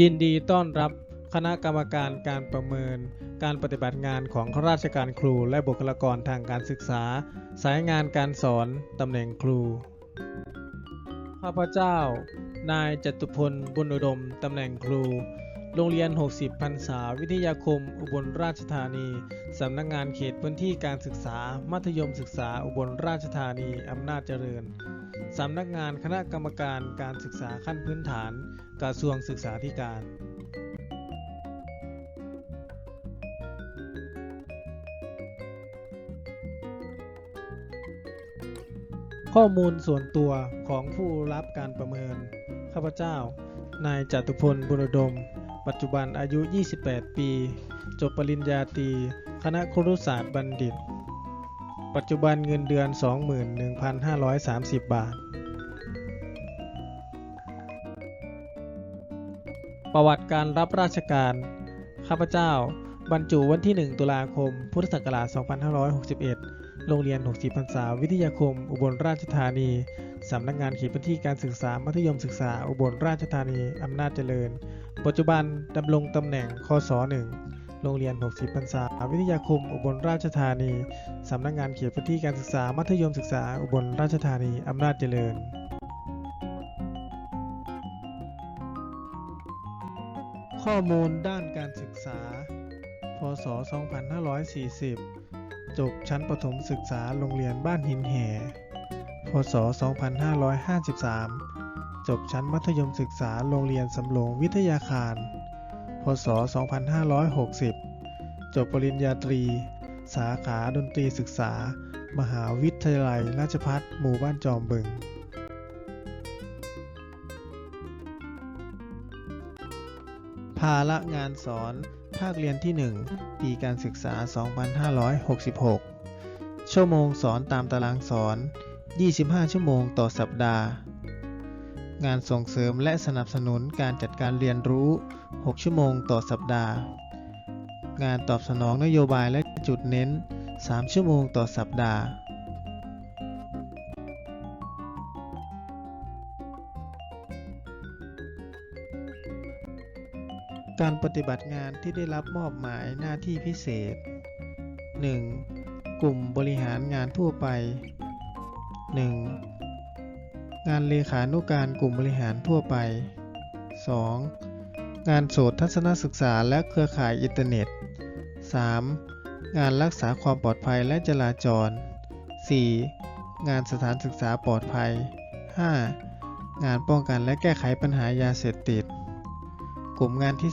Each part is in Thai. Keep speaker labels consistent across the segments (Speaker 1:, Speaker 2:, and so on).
Speaker 1: ยินดีต้อนรับคณะกรรมการการประเมิน การปฏิบัติงานของข้าราชการครูและบุคลากรทางการศึกษา สายงานการสอน ตำแหน่งครู ข้าพเจ้า นายจตุพล บุญอุดม ตำแหน่งครู โรงเรียน 60 พรรษา วิทยาคม อุบลราชธานี สำนักงานเขตพื้นที่การศึกษา มัธยมศึกษา อุบลราชธานี อำนาจเจริญ สำนักงานคณะกรรมการการศึกษาขั้นพื้นฐาน กระทรวงศึกษาธิการข้อมูลส่วนตัวของผู้รับการประเมิน ข้าพเจ้า นายจตุพลบุรดม ปัจจุบันอายุ 28 ปี จบปริญญาตรี คณะครุศาสตร์บัณฑิต ปัจจุบันเงินเดือน 21,530 บาท ประวัติการรับราชการ ข้าพเจ้า บรรจุวันที่ 1 ตุลาคม พุทธศักราช 2561 โรงเรียน 60พรรษา วิทยาคม อุบลราชธานี สำนักงานเขตพื้นที่การศึกษามัธยมศึกษา อุบลราชธานี อำนาจเจริญ ปัจจุบันดำรงตำแหน่งคศ1โรงเรียน 60พรรษาวิทยาคม อุบลราชธานี สำนักงานเขตพื้นที่การศึกษา มัธยมศึกษา อุบลราชธานี อำนาจเจริญข้อมูลด้านการศึกษา พศ 2540 จบชั้นประถมศึกษาโรงเรียนบ้านหินแห่ ศ 2553 จบชั้นมัธยมศึกษาโรงเรียนสำโรงวิทยาคาร พศ 2560 จบปริญญาตรี สาขาดนตรีศึกษา มหาวิทยาลัยราชภัฏหมู่บ้านจอมบึงภาระงานสอนภาคเรียนที่ 1 ปีการศึกษา 2566 ชั่วโมงสอนตามตารางสอน 25 ชั่วโมงต่อสัปดาห์ งานส่งเสริมและสนับสนุนการจัดการเรียนรู้ 6 ชั่วโมงต่อสัปดาห์ งานตอบสนองนโยบายและจุดเน้น 3 ชั่วโมงต่อสัปดาห์การปฏิบัติงานที่ได้รับมอบหมายหน้าที่พิเศษ 1. กลุ่มบริหารงานทั่วไป 1. งานเลขานุการกลุ่มบริหารทั่วไป 2. งานโสตทัศนศึกษาและเครือข่ายอินเทอร์เน็ต 3. งานรักษาความปลอดภัยและจราจร 4. งานสถานศึกษาปลอดภัย 5. งานป้องกันและแก้ไขปัญหายาเสพติด กลุ่มงานที่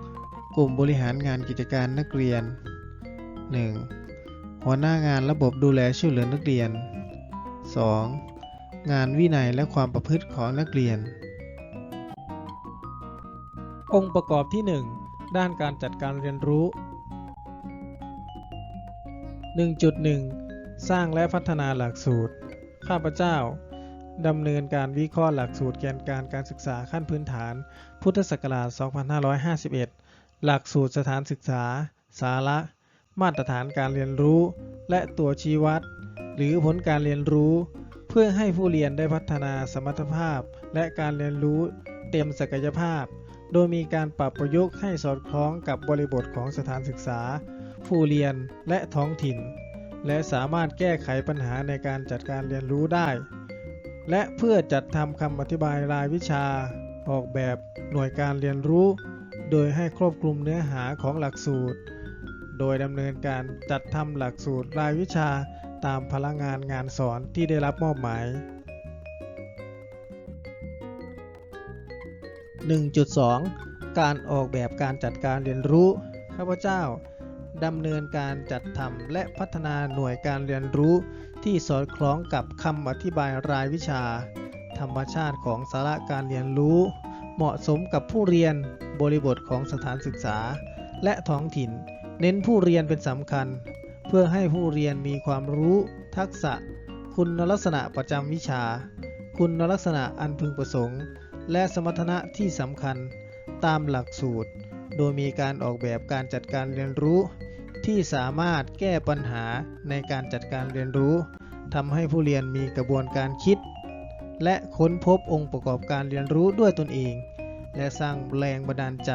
Speaker 1: 2 กลุ่มบริหารงานกิจการนักเรียน 1. หัวหน้างานระบบดูแลช่วยเหลือนักเรียน 2. งานวินัยและความประพฤติของนักเรียน องค์ประกอบที่ 1 ด้านการจัดการเรียนรู้ 1.1 สร้างและพัฒนาหลักสูตร ข้าพเจ้าดำเนินการวิเคราะห์หลักสูตรแกนการการศึกษาขั้นพื้นฐาน พุทธศักราช 2551 หลักสูตรสถานศึกษา สาระ มาตรฐานการเรียนรู้ และตัวชี้วัด หรือผลการเรียนรู้ เพื่อให้ผู้เรียนได้พัฒนาสมรรถภาพ และการเรียนรู้เต็มศักยภาพ โดยมีการปรับประยุกต์ให้สอดคล้องกับบริบทของสถานศึกษา ผู้เรียนและท้องถิ่น และสามารถแก้ไขปัญหาในการจัดการเรียนรู้ได้ และเพื่อจัดทำคำอธิบายรายวิชา ออกแบบหน่วยการเรียนรู้ โดยให้ครอบคลุมเนื้อหาของหลักสูตร โดยดำเนินการจัดทำหลักสูตรรายวิชา ตามพลังงานงานสอนที่ได้รับมอบหมาย 1.2 การออกแบบการจัดการเรียนรู้ข้าพเจ้าดำเนินการจัดทำและพัฒนาหน่วยการเรียนรู้ที่สอดคล้องกับคำอธิบายรายวิชา ธรรมชาติของสาระการเรียนรู้ เหมาะสมกับผู้เรียนบริบทของสถานศึกษา และท้องถิ่น เน้นผู้เรียนเป็นสำคัญ เพื่อให้ผู้เรียนมีความรู้ ทักษะ คุณลักษณะประจำวิชา คุณลักษณะอันพึงประสงค์ และสมรรถนะที่สำคัญตามหลักสูตร โดยมีการออกแบบการจัดการเรียนรู้ ที่สามารถแก้ปัญหาในการจัดการเรียนรู้ทำให้ผู้เรียนมีกระบวนการคิด และค้นพบองค์ประกอบการเรียนรู้ด้วยตนเอง และสร้างแรงบันดาลใจ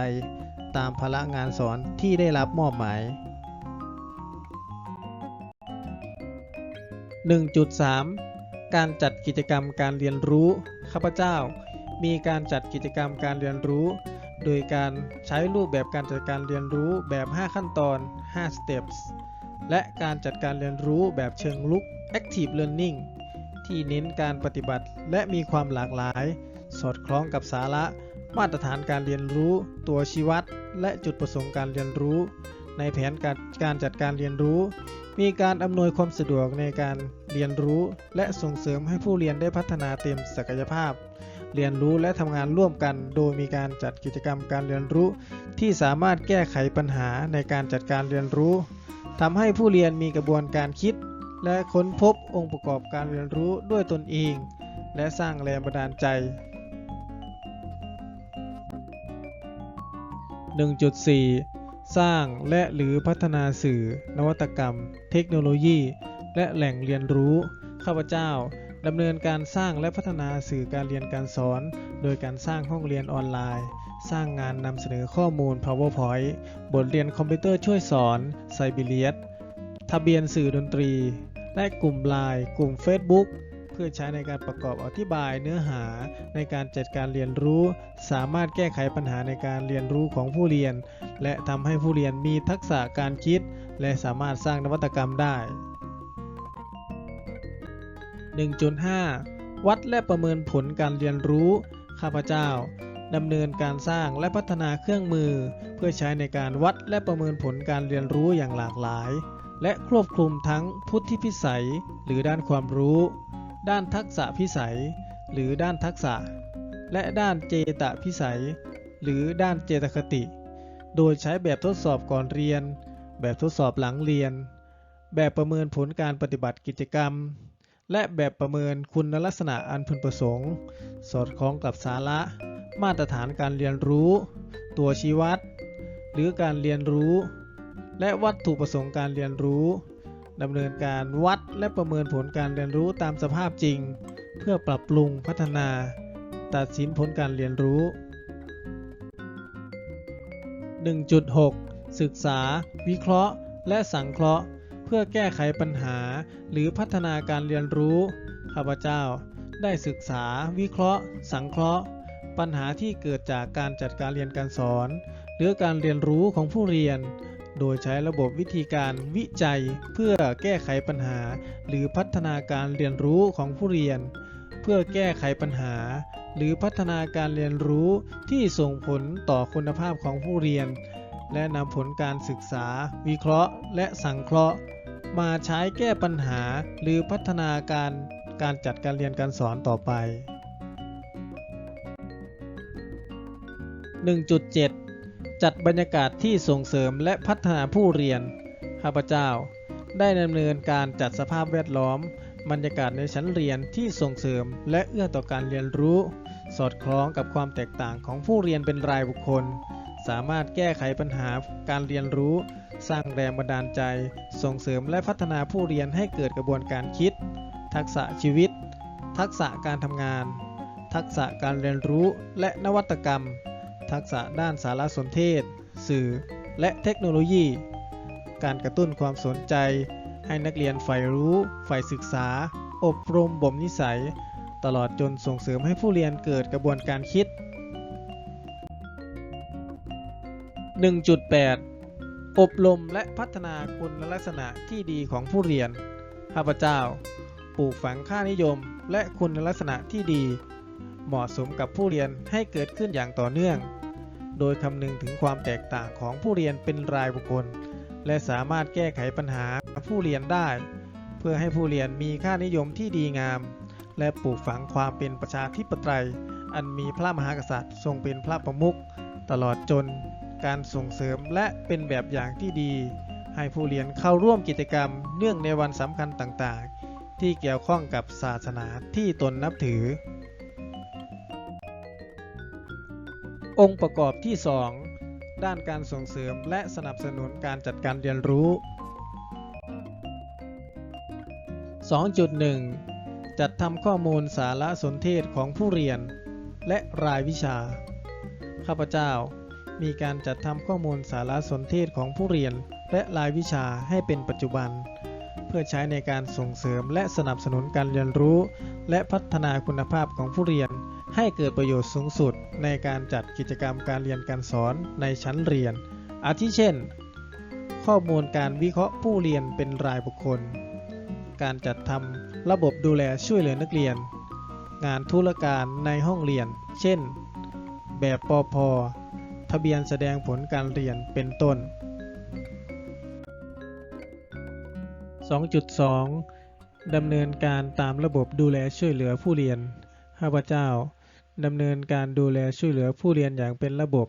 Speaker 1: ตามภาระงานสอนที่ได้รับมอบหมาย 1.3 การจัดกิจกรรมการเรียนรู้ ข้าพเจ้า มีการจัดกิจกรรมการเรียนรู้ โดยการใช้รูปแบบการจัดการเรียนรู้แบบ 5 ขั้นตอน 5 steps และการจัดการเรียนรู้แบบเชิงลุก active learning ที่เน้นการปฏิบัติและมีความหลากหลาย สอดคล้องกับสาระ มาตรฐานการเรียนรู้ ตัวชี้วัด และจุดประสงค์การเรียนรู้ ในแผนการการจัดการเรียนรู้ มีการอำนวยความสะดวกในการเรียนรู้และส่งเสริมให้ผู้เรียนได้พัฒนาเต็มศักยภาพ เรียนรู้และทำงานร่วมกัน โดยมีการจัดกิจกรรมการเรียนรู้ ที่สามารถแก้ไขปัญหาในการจัดการเรียนรู้ทำให้ผู้เรียนมีกระบวนการคิด และค้นพบองค์ประกอบการเรียนรู้ด้วยตนเอง และสร้างแรงบันดาลใจ 1.4 สร้างและหรือพัฒนาสื่อ นวัตกรรม เทคโนโลยี และแหล่งเรียนรู้ข้าพเจ้าดำเนินการสร้างและพัฒนาสื่อการเรียนการสอน โดยการสร้างห้องเรียนออนไลน์ สร้างงานนำเสนอข้อมูล PowerPoint บทเรียนคอมพิวเตอร์ช่วยสอนไซบีเลียสทะเบียนสื่อดนตรี และกลุ่มไลน์กลุ่ม Facebook ื่อใช้ในการประกอบอธิบายเนื้อหาในการจัดการเรียนรู้ สามารถแก้ไขปัญหาในการเรียนรู้ของผู้เรียน และทำให้ผู้เรียนมีทักษะการคิด และสามารถสร้างนวัตกรรมได้ 1.5 วัดและประเมินผลการเรียนรู้ ข้าพเจ้าดำเนินการสร้างและพัฒนาเครื่องมือ เพื่อใช้ในการวัดและประเมินผลการเรียนรู้อย่างหลากหลาย และครอบคลุมทั้งพุทธิพิสัย หรือด้านความรู้ ด้านทักษะพิสัย หรือด้านทักษะ และด้านเจตพิสัย หรือด้านเจตคติ โดยใช้แบบทดสอบก่อนเรียน แบบทดสอบหลังเรียน แบบประเมินผลการปฏิบัติกิจกรรม และแบบประเมินคุณลักษณะอันพึงประสงค์ สอดคล้องกับสาระ มาตรฐานการเรียนรู้ ตัวชี้วัด หรือการเรียนรู้ และวัตถุประสงค์การเรียนรู้ ดำเนินการวัดและประเมินผลการเรียนรู้ตามสภาพจริง เพื่อปรับปรุงพัฒนา ตัดสินผลการเรียนรู้ 1.6 ศึกษา วิเคราะห์ และสังเคราะห์ เพื่อแก้ไขปัญหา หรือพัฒนาการเรียนรู้ ข้าพเจ้า ได้ศึกษา วิเคราะห์ สังเคราะห์ ปัญหาที่เกิดจากการจัดการเรียนการสอน หรือการเรียนรู้ของผู้เรียน โดยใช้ระบบวิธีการวิจัยเพื่อแก้ไขปัญหา หรือพัฒนาการเรียนรู้ของผู้เรียน เพื่อแก้ไขปัญหา หรือพัฒนาการเรียนรู้ที่ส่งผลต่อคุณภาพของผู้เรียน และนำผลการศึกษา วิเคราะห์ และสังเคราะห์ มาใช้แก้ปัญหา หรือพัฒนาการการจัดการเรียนการสอนต่อไป 1.7 จัดบรรยากาศที่ส่งเสริมและพัฒนาผู้เรียน ข้าพเจ้า ได้ดำเนินการจัดสภาพแวดล้อม บรรยากาศในชั้นเรียนที่ส่งเสริม และเอื้อต่อการเรียนรู้ สอดคล้องกับความแตกต่างของผู้เรียนเป็นรายบุคคล สามารถแก้ไขปัญหาการเรียนรู้ สร้างแรงบันดาลใจ ส่งเสริมและพัฒนาผู้เรียนให้เกิดกระบวนการคิด ทักษะชีวิต ทักษะการทำงาน ทักษะการเรียนรู้และนวัตกรรม ทักษะด้านสารสนเทศ สื่อ และเทคโนโลยี การกระตุ้นความสนใจ ให้นักเรียนใฝ่รู้ใฝ่ศึกษา อบรมบ่มนิสัย ตลอดจนส่งเสริมให้ผู้เรียนเกิดกระบวนการคิด 1.8 อบรมและพัฒนาคุณลักษณะที่ดีของผู้เรียนข้าพเจ้า ปลูกฝังค่านิยม และคุณลักษณะที่ดี เหมาะสมกับผู้เรียนให้เกิดขึ้นอย่างต่อเนื่อง โดยคำนึงถึงความแตกต่างของผู้เรียนเป็นรายบุคคล และสามารถแก้ไขปัญหาผู้เรียนได้ เพื่อให้ผู้เรียนมีค่านิยมที่ดีงาม และปลูกฝังความเป็นประชาธิปไตย อันมีพระมหากษัตริย์ทรงเป็นพระประมุขตลอดจนการส่งเสริมและเป็นแบบอย่างที่ดี ให้ผู้เรียนเข้าร่วมกิจกรรม เนื่องในวันสำคัญต่างๆ ที่เกี่ยวข้องกับศาสนาที่ตนนับถือ องค์ประกอบที่ 2 ด้านการส่งเสริมและสนับสนุนการจัดการเรียนรู้ 2.1 จัดทำข้อมูลสารสนเทศของผู้เรียน และรายวิชา ข้าพเจ้ามีการจัดทำข้อมูลสารสนเทศของผู้เรียนและรายวิชาให้เป็นปัจจุบัน เพื่อใช้ในการส่งเสริมและสนับสนุนการเรียนรู้ และพัฒนาคุณภาพของผู้เรียน ให้เกิดประโยชน์สูงสุดในการจัดกิจกรรมการเรียนการสอนในชั้นเรียน อาทิเช่น ข้อมูลการวิเคราะห์ผู้เรียนเป็นรายบุคคล การจัดทำระบบดูแลช่วยเหลือนักเรียน งานธุรการในห้องเรียน เช่น แบบปอพอทะเบียนแสดงผลการเรียนเป็นต้น 2.2 ดำเนินการตามระบบดูแลช่วยเหลือผู้เรียนข้าพเจ้า ดำเนินการดูแลช่วยเหลือผู้เรียนอย่างเป็นระบบ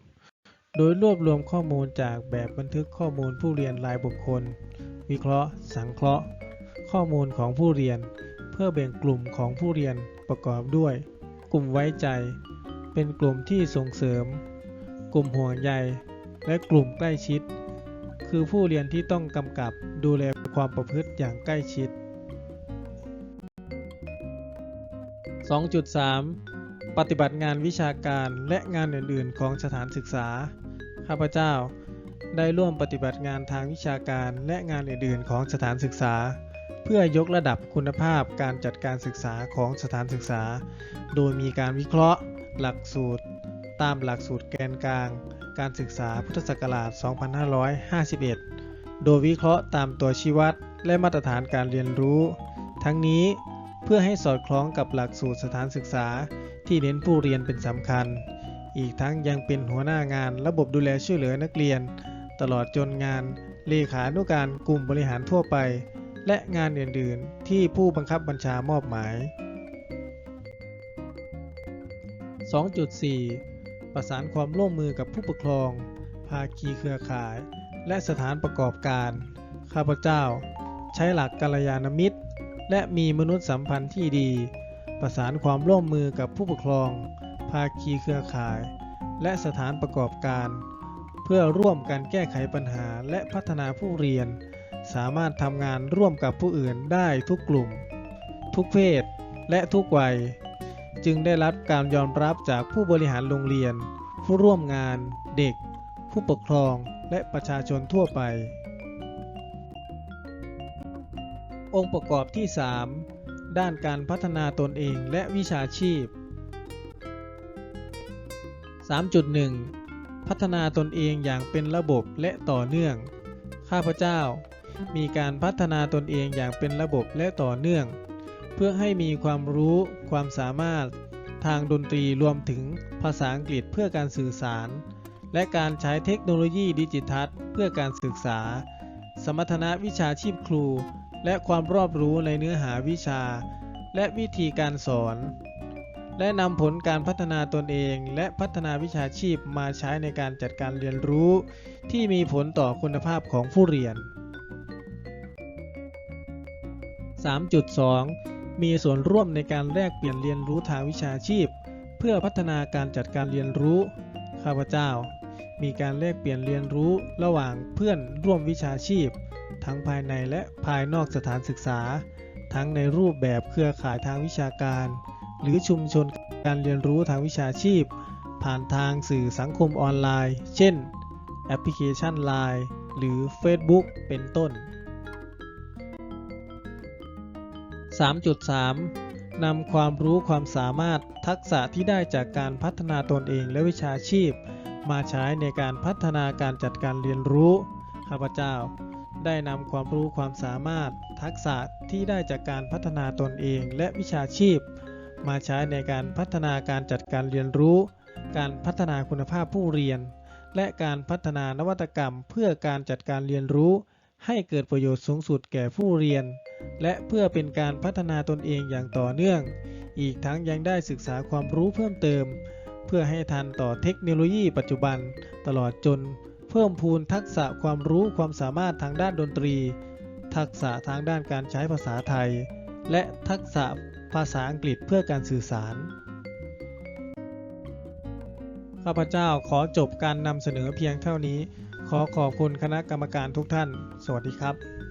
Speaker 1: โดยรวบรวมข้อมูลจากแบบบันทึกข้อมูลผู้เรียนรายบุคคล วิเคราะห์ สังเคราะห์ ข้อมูลของผู้เรียน เพื่อแบ่งกลุ่มของผู้เรียนประกอบด้วย กลุ่มไว้ใจ เป็นกลุ่มที่ส่งเสริม กลุ่มห่วงใย และกลุ่มใกล้ชิด คือผู้เรียนที่ต้องกำกับดูแลความประพฤติอย่างใกล้ชิด2.3 ปฏิบัติงานวิชาการและงานอื่น ๆ ของสถานศึกษา ข้าพเจ้า ได้ร่วมปฏิบัติงานทางวิชาการและงานอื่น ๆ ของสถานศึกษา เพื่อยกระดับคุณภาพการจัดการศึกษาของสถานศึกษา โดยมีการวิเคราะห์ หลักสูตร ตามหลักสูตรแกนกลาง การศึกษาพุทธศักราช 2551 โดยวิเคราะห์ตามตัวชี้วัดและมาตรฐานการเรียนรู้ ทั้งนี้เพื่อให้สอดคล้องกับหลักสูตรสถานศึกษา ที่เน้นผู้เรียนเป็นสำคัญ อีกทั้งยังเป็นหัวหน้างานระบบดูแลช่วยเหลือนักเรียน ตลอดจนงานเลขานุการกลุ่มบริหารทั่วไป และงานอื่นๆ ที่ผู้บังคับบัญชามอบหมาย 2.4 ประสานความร่วมมือกับผู้ปกครอง ภาคีเครือข่าย และสถานประกอบการ ข้าพเจ้า ใช้หลักกัลยาณมิตร และมีมนุษยสัมพันธ์ที่ดี ประสานความร่วมมือกับผู้ปกครอง ภาคีเครือข่าย และสถานประกอบการ เพื่อร่วมกันแก้ไขปัญหาและพัฒนาผู้เรียน สามารถทำงานร่วมกับผู้อื่นได้ทุกกลุ่ม ทุกเพศ และทุกวัย จึงได้รับการยอมรับจากผู้บริหารโรงเรียน ผู้ร่วมงาน เด็ก ผู้ปกครองและประชาชนทั่วไปองค์ประกอบที่ 3 ด้านการพัฒนาตนเองและวิชาชีพ 3.1 พัฒนาตนเองอย่างเป็นระบบและต่อเนื่อง ข้าพเจ้า มีการพัฒนาตนเองอย่างเป็นระบบและต่อเนื่อง เพื่อให้มีความรู้ความสามารถทางดนตรีรวมถึงภาษาอังกฤษเพื่อการสื่อสาร และการใช้เทคโนโลยีดิจิทัลเพื่อการศึกษา สมรรถนะวิชาชีพครู และความรอบรู้ในเนื้อหาวิชา และวิธีการสอน และนำผลการพัฒนาตนเอง และพัฒนาวิชาชีพมาใช้ในการจัดการเรียนรู้ ที่มีผลต่อคุณภาพของผู้เรียน 3.2 มีส่วนร่วมในการแลกเปลี่ยนเรียนรู้ทางวิชาชีพ เพื่อพัฒนาการจัดการเรียนรู้ ข้าพเจ้า มีการแลกเปลี่ยนเรียนรู้ระหว่างเพื่อนร่วมวิชาชีพ ทั้งภายในและภายนอกสถานศึกษา ทั้งในรูปแบบเครือข่ายทางวิชาการ หรือชุมชนการเรียนรู้ทางวิชาชีพ ผ่านทางสื่อสังคมออนไลน์ เช่น แอปพลิเคชัน Line หรือ Facebook เป็นต้น 3.3 นำความรู้ความสามารถทักษะที่ได้จากการพัฒนาตนเองและวิชาชีพ มาใช้ในการพัฒนาการจัดการเรียนรู้ ข้าพเจ้า ได้นำความรู้ความสามารถ ทักษะที่ได้จากการพัฒนาตนเองและวิชาชีพ มาใช้ในการพัฒนาการจัดการเรียนรู้ การพัฒนาคุณภาพผู้เรียน และการพัฒนานวัตกรรมเพื่อการจัดการเรียนรู้ ให้เกิดประโยชน์สูงสุดแก่ผู้เรียน และเพื่อเป็นการพัฒนาตนเองอย่างต่อเนื่อง อีกทั้งยังได้ศึกษาความรู้เพิ่มเติม เพื่อให้ทันต่อเทคโนโลยีปัจจุบันตลอดจน เพิ่มพูนทักษะความรู้ความสามารถทางด้านดนตรี ทักษะทางด้านการใช้ภาษาไทย และทักษะภาษาอังกฤษเพื่อการสื่อสาร ข้าพเจ้าขอจบการนำเสนอเพียงเท่านี้ ขอขอบคุณคณะกรรมการทุกท่าน สวัสดีครับ